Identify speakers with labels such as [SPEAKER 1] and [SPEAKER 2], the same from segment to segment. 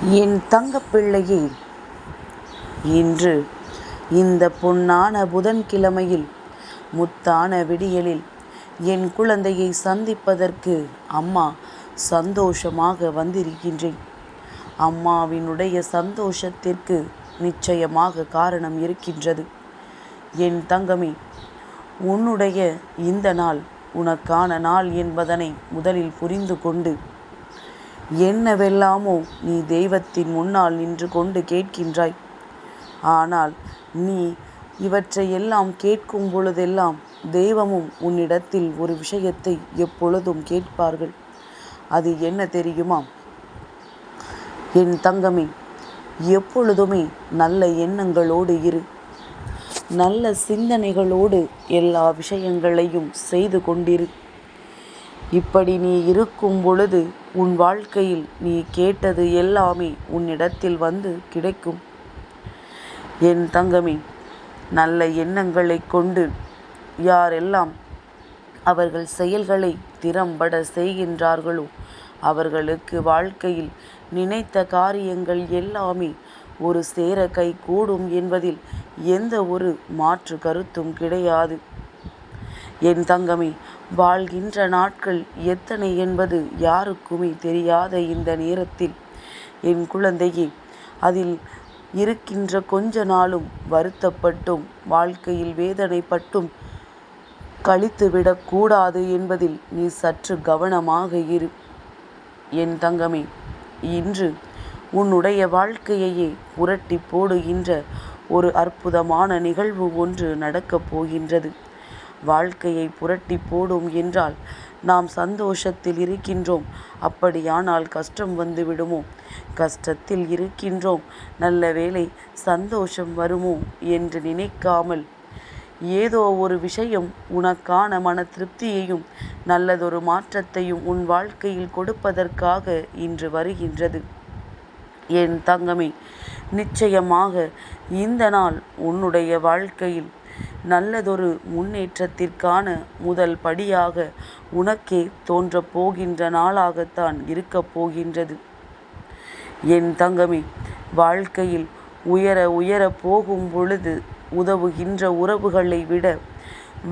[SPEAKER 1] என் தங்கப்பிள்ளையே இன்று இந்த பொன்னான புதன்கிழமையில் முத்தான விடியலில் என் குழந்தையை சந்திப்பதற்கு அம்மா சந்தோஷமாக வந்திருக்கின்றேன். அம்மாவினுடைய சந்தோஷத்திற்கு நிச்சயமாக காரணம் இருக்கின்றது. என் தங்கமே உன்னுடைய இந்த நாள் உனக்கான நாள் என்பதனை முதலில் புரிந்து கொண்டு என்னவெல்லாமோ நீ தெய்வத்தின் முன்னால் நின்று கொண்டு கேட்கின்றாய். ஆனால் நீ இவற்றையெல்லாம் கேட்கும் பொழுதெல்லாம் தெய்வமும் உன்னிடத்தில் ஒரு விஷயத்தை எப்பொழுதும் கேட்பார்கள். அது என்ன தெரியுமா? என் தங்கமே எப்பொழுதுமே நல்ல எண்ணங்களோடு இரு. நல்ல சிந்தனைகளோடு எல்லா விஷயங்களையும் செய்து கொண்டிரு. இப்படி நீ இருக்கும் பொழுது உன் வாழ்க்கையில் நீ கேட்டது எல்லாமே உன்னிடத்தில் வந்து கிடைக்கும். என் தங்கமே நல்ல எண்ணங்களை கொண்டு யாரெல்லாம் அவர்கள் செயல்களை திறம்பட செய்கின்றார்களோ அவர்களுக்கு வாழ்க்கையில் நினைத்த காரியங்கள் எல்லாமே ஒரு சேர கை கூடும் என்பதில் எந்த ஒரு மாற்று கருத்தும் கிடையாது. என் தங்கமே வாழ்கின்ற நாட்கள் எத்தனை என்பது யாருக்குமே தெரியாத இந்த நேரத்தில். என் குழந்தையே அதில் இருக்கின்ற கொஞ்ச நாளும் வருத்தப்பட்டும் வாழ்க்கையில் வேதனைப்பட்டும் கழித்துவிடக்கூடாது என்பதில் நீ சற்று கவனமாக இரு. என் தங்கமே இன்று உன்னுடைய வாழ்க்கையையே புரட்டி போடுகின்ற ஒரு அற்புதமான நிகழ்வு ஒன்று நடக்கப் போகின்றது. வாழ்க்கையை புரட்டி போடும் என்றால் நாம் சந்தோஷத்தில் இருக்கின்றோம். அப்படியானால் கஷ்டம் வந்து விடுமோ? கஷ்டத்தில் இருக்கின்றோம். நல்ல வேலை சந்தோஷம் வருமோ என்று நினைக்காமல். ஏதோ ஒரு விஷயம் உனக்கான மன திருப்தியையும் நல்லதொரு மாற்றத்தையும் உன் வாழ்க்கையில் கொடுப்பதற்காக இன்று வருகின்றது. என் தங்கமே நிச்சயமாக இந்த நாள் உன்னுடைய வாழ்க்கையில் நல்லதொரு முன்னேற்றத்திற்கான முதல் படியாக உனக்கே தோன்றப் போகின்ற நாளாகத்தான் இருக்கப் போகின்றது. என் தங்கமே வாழ்க்கையில் உயர உயர போகும் பொழுது உதவுகின்ற உறவுகளை விட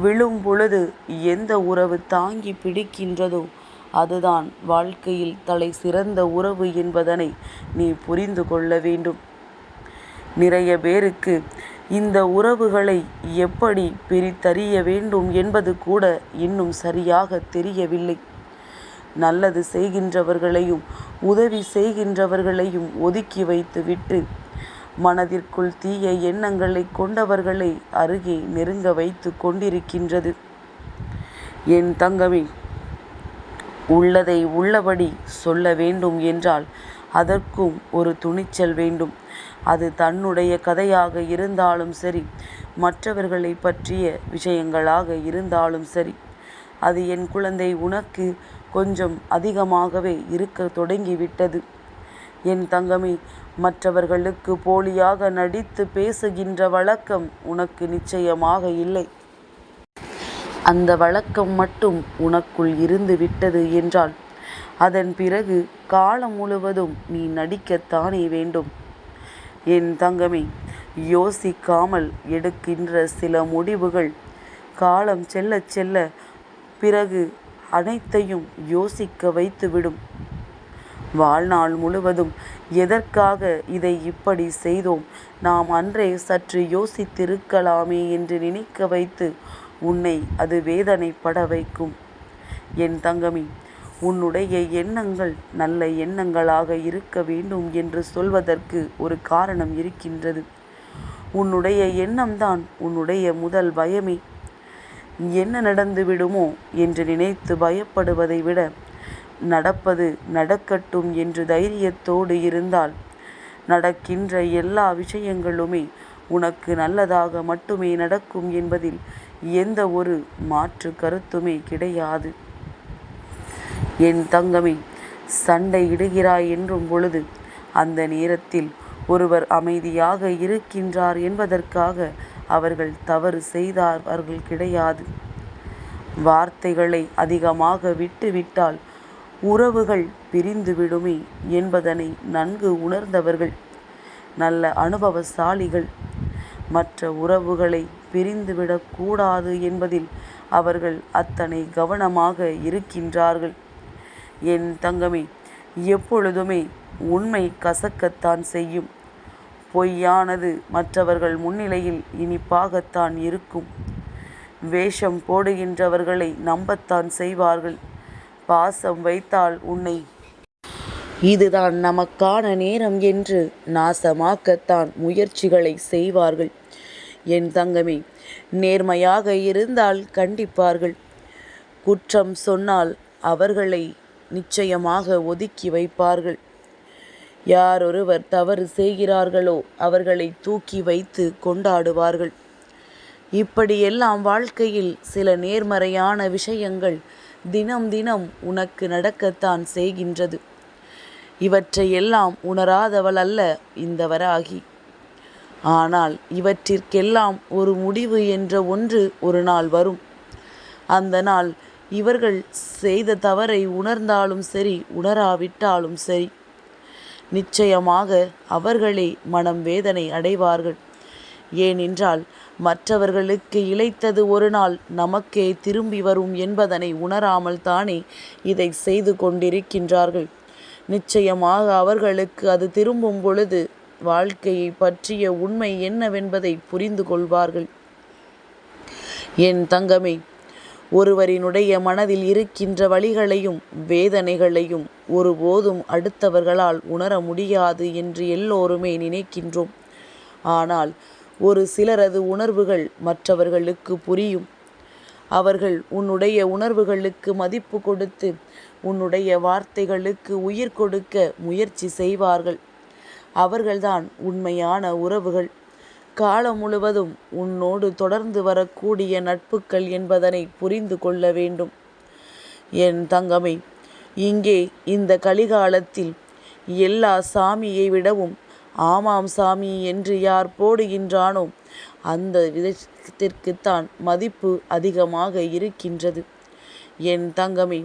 [SPEAKER 1] விழும் பொழுது எந்த உறவு தாங்கி பிடிக்கின்றதோ அதுதான் வாழ்க்கையில் தலை சிறந்த உறவு என்பதனை நீ புரிந்து கொள்ள வேண்டும். நிறைய பேருக்கு இந்த உறவுகளை எப்படி பிரித்தறிய வேண்டும் என்பது கூட இன்னும் சரியாக தெரியவில்லை. நல்லது செய்கின்றவர்களையும் உதவி செய்கின்றவர்களையும் ஒதுக்கி வைத்துவிட்டு மனதிற்குள் தீய எண்ணங்களை கொண்டவர்களை அருகே நெருங்க வைத்து கொண்டிருக்கின்றது. என் தங்கமே உள்ளதை உள்ளபடி சொல்ல வேண்டும் என்றால் அதற்கும் ஒரு துணிச்சல் வேண்டும். அது தன்னுடைய கதையாக இருந்தாலும் சரி மற்றவர்களை பற்றிய விஷயங்களாக இருந்தாலும் சரி அது என் குழந்தை உனக்கு கொஞ்சம் அதிகமாகவே இருக்க தொடங்கிவிட்டது. என் தங்கமே மற்றவர்களுக்கு போலியாக நடித்து பேசுகின்ற வழக்கம் உனக்கு நிச்சயமாக இல்லை. அந்த வழக்கம் மட்டும் உனக்குள் இருந்து விட்டது என்றால் அதன் பிறகு காலம் முழுவதும் நீ நடிக்கத்தானே வேண்டும். என் தங்கமே யோசிக்காமல் எடுக்கின்ற சில முடிவுகள் காலம் செல்ல செல்ல பிறகு அனைத்தையும் யோசிக்க வைத்துவிடும். வாழ்நாள் முழுவதும் எதற்காக இதை இப்படி செய்தோம்? நாம் அன்றே சற்று யோசித்திருக்கலாமே என்று நினைக்க வைத்து உன்னை அது வேதனைப்பட வைக்கும். என் தங்கமி உன்னுடைய எண்ணங்கள் நல்ல எண்ணங்களாக இருக்க வேண்டும் என்று சொல்வதற்கு ஒரு காரணம் இருக்கின்றது. உன்னுடைய எண்ணம்தான் உன்னுடைய முதல் பயமே. என்ன நடந்து விடுமோ என்று நினைத்து பயப்படுவதை விட நடப்பது நடக்கட்டும் என்று தைரியத்தோடு இருந்தால் நடக்கின்ற எல்லா விஷயங்களுமே உனக்கு நல்லதாக மட்டுமே நடக்கும் என்பதில் எந்த ஒரு மாற்று கருத்துமே கிடையாது. என் தங்கமே சண்டை இடுகிறாய் என்றும் பொழுது அந்த நேரத்தில் ஒருவர் அமைதியாக இருக்கின்றார் என்பதற்காக அவர்கள் தவறு செய்தார்கள் கிடையாது. வார்த்தைகளை அதிகமாக விட்டுவிட்டால் உறவுகள் பிரிந்துவிடுமே என்பதனை நன்கு உணர்ந்தவர்கள் நல்ல அனுபவசாலிகள். மற்ற உறவுகளை பிரிந்துவிடக்கூடாது என்பதில் அவர்கள் அத்தனை கவனமாக இருக்கின்றார்கள். என் தங்கமே எப்பொழுதுமே உண்மை கசக்கத்தான் செய்யும். பொய்யானது மற்றவர்கள் முன்னிலையில் இனிப்பாகத்தான் இருக்கும். வேஷம் போடுகின்றவர்களை நம்பத்தான் செய்வார்கள். பாசம் வைத்தால் உன்னை இதுதான் நமக்கான நேரம் என்று நாசமாக்கத்தான் முயற்சிகளை செய்வார்கள். என் தங்கமே நேர்மையாக இருந்தால் கண்டிப்பார்கள். குற்றம் சொன்னால் அவர்களை நிச்சயமாக ஒதுக்கி வைப்பார்கள். யாரொருவர் தவறு செய்கிறார்களோ அவர்களை தூக்கி வைத்து கொண்டாடுவார்கள். இப்படியெல்லாம் வாழ்க்கையில் சில நேர்மறையான விஷயங்கள் தினம் தினம் உனக்கு நடக்கத்தான் செய்கின்றது. இவற்றையெல்லாம் உணராதவள் அல்ல இந்த வராகி ஆனால் இவற்றிற்கெல்லாம் ஒரு முடிவு என்ற ஒன்று ஒரு நாள் வரும். அந்த நாள் இவர்கள் செய்த தவறை உணர்ந்தாலும் சரி உணராவிட்டாலும் சரி நிச்சயமாக அவர்களே மனம் வேதனை அடைவார்கள். ஏனென்றால் மற்றவர்களுக்கு இழைத்தது ஒரு நாள் நமக்கே திரும்பி வரும் என்பதனை உணராமல் தானே இதை செய்து கொண்டிருக்கின்றார்கள். நிச்சயமாக அவர்களுக்கு அது திரும்பும் பொழுது வாழ்க்கையை பற்றிய உண்மை என்னவென்பதை புரிந்து கொள்வார்கள். என் தங்கமே ஒருவரினுடைய மனதில் இருக்கின்ற வழிகளையும் வேதனைகளையும் ஒருபோதும் அடுத்தவர்களால் உணர முடியாது என்று எல்லோருமே நினைக்கின்றோம். ஆனால் ஒரு சிலரது உணர்வுகள் மற்றவர்களுக்கு புரியும். அவர்கள் உன்னுடைய உணர்வுகளுக்கு மதிப்பு கொடுத்து உன்னுடைய வார்த்தைகளுக்கு உயிர் கொடுக்க முயற்சி செய்வார்கள். அவர்கள்தான் உண்மையான உறவுகள். காலம் முழுவதும் உன்னோடு தொடர்ந்து வரக்கூடிய நட்புக்கள் என்பதனை புரிந்து கொள்ள வேண்டும். என் தங்கமே இங்கே இந்த கலிகாலத்தில் எல்லா சாமியை விடவும் ஆமாம் சாமி என்று யார் போடுகின்றானோ அந்த விதத்திற்குத்தான் மதிப்பு அதிகமாக இருக்கின்றது. என் தங்கமே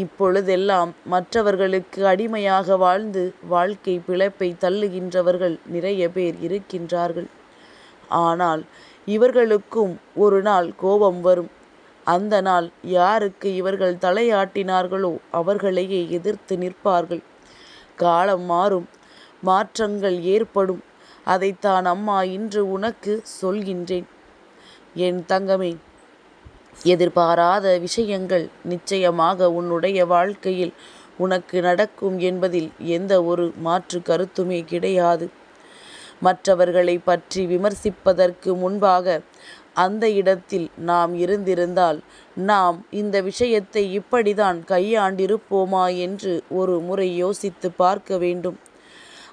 [SPEAKER 1] இப்பொழுதெல்லாம் மற்றவர்களுக்கு அடிமையாக வாழ்ந்து வாழ்க்கை பிழைப்பை தள்ளுகின்றவர்கள் நிறைய பேர் இருக்கின்றார்கள். ஆனால் இவர்களுக்கும் ஒரு நாள் கோபம் வரும். அந்த நாள் யாருக்கு இவர்கள் தலையாட்டினார்களோ அவர்களையே எதிர்த்து நிற்பார்கள். காலம் மாறும் மாற்றங்கள் ஏற்படும். அதைத்தான் அம்மா இன்று உனக்கு சொல்கின்றேன். என் தங்கமே எதிர்பாராத விஷயங்கள் நிச்சயமாக உன்னுடைய வாழ்க்கையில் உனக்கு நடக்கும் என்பதில் எந்த ஒரு மாற்று கருத்துமே கிடையாது. மற்றவர்களை பற்றி விமர்சிப்பதற்கு முன்பாக அந்த இடத்தில் நாம் இருந்திருந்தால் நாம் இந்த விஷயத்தை இப்படிதான் கையாண்டிருப்போமா என்று ஒரு முறை யோசித்து பார்க்க வேண்டும்.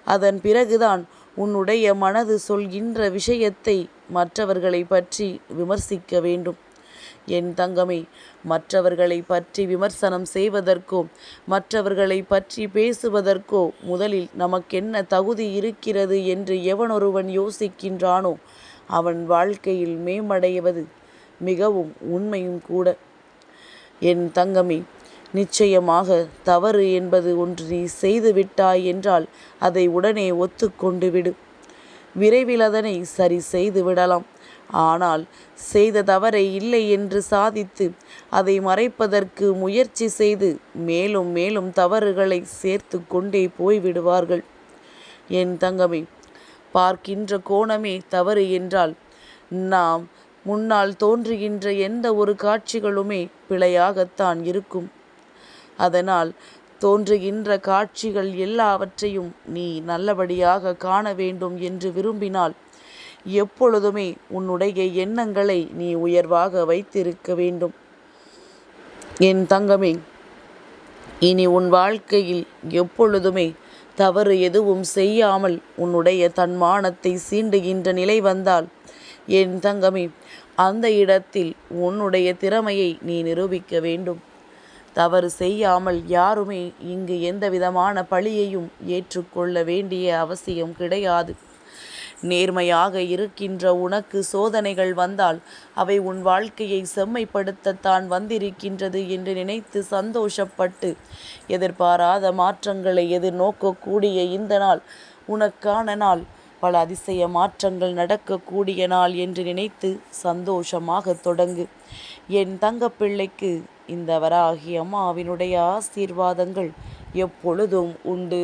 [SPEAKER 1] அதன் பிறகுதான் உன்னுடைய மனது சொல்கின்ற விஷயத்தை மற்றவர்களை பற்றி விமர்சிக்க வேண்டும். என் தங்கமே மற்றவர்களை பற்றி விமர்சனம் செய்வதற்கோ மற்றவர்களை பற்றி பேசுவதற்கோ முதலில் நமக்கென்ன தகுதி இருக்கிறது என்று எவனொருவன் யோசிக்கின்றானோ அவன் வாழ்க்கையில் மேம்படைவது மிகவும் உண்மையும் கூட. என் தங்கமே நிச்சயமாக தவறு என்பது ஒன்று நீ செய்து விட்டாய் என்றால் அதை உடனே ஒத்துக்கொண்டு விடு. விரைவில் அதனை சரி செய்து விடலாம். ஆனால் செய்த தவறை இல்லை என்று சாதித்து அதை மறைப்பதற்கு முயற்சி செய்து மேலும் மேலும் தவறுகளை சேர்த்து கொண்டே போய்விடுவார்கள். என் தங்கமே பார்க்கின்ற கோணமே தவறு என்றால் நாம் முன்னால் தோன்றுகின்ற எந்த ஒரு காட்சிகளுமே பிழையாகத்தான் இருக்கும். அதனால் தோன்றுகின்ற காட்சிகள் எல்லாவற்றையும் நீ நல்லபடியாக காண வேண்டும் என்று விரும்பினால் எப்பொழுதுமே உன்னுடைய எண்ணங்களை நீ உயர்வாக வைத்திருக்க வேண்டும். என் தங்கமே இனி உன் வாழ்க்கையில் எப்பொழுதுமே தவறு எதுவும் செய்யாமல் உன்னுடைய தன்மானத்தை சீண்டுகின்ற நிலை வந்தால் என் தங்கமே அந்த இடத்தில் உன்னுடைய திறமையை நீ நிரூபிக்க வேண்டும். தவறு செய்யாமல் யாருமே இங்கு எந்த விதமான பழியையும் ஏற்றுக்கொள்ள வேண்டிய அவசியம் கிடையாது. நேர்மையாக இருக்கின்ற உனக்கு சோதனைகள் வந்தால் அவை உன் வாழ்க்கையை செம்மைப்படுத்தத்தான் வந்திருக்கின்றது என்று நினைத்து சந்தோஷப்பட்டு எதிர்பாராத மாற்றங்களை எதிர்நோக்கக்கூடிய இந்த நாள் உனக்கான நாள். பல அதிசய மாற்றங்கள் நடக்கக்கூடிய நாள் என்று நினைத்து சந்தோஷமாக தொடங்கு. என் தங்கப்பிள்ளைக்கு இந்த வராகி அம்மாவினுடைய ஆசீர்வாதங்கள் எப்பொழுதும் உண்டு.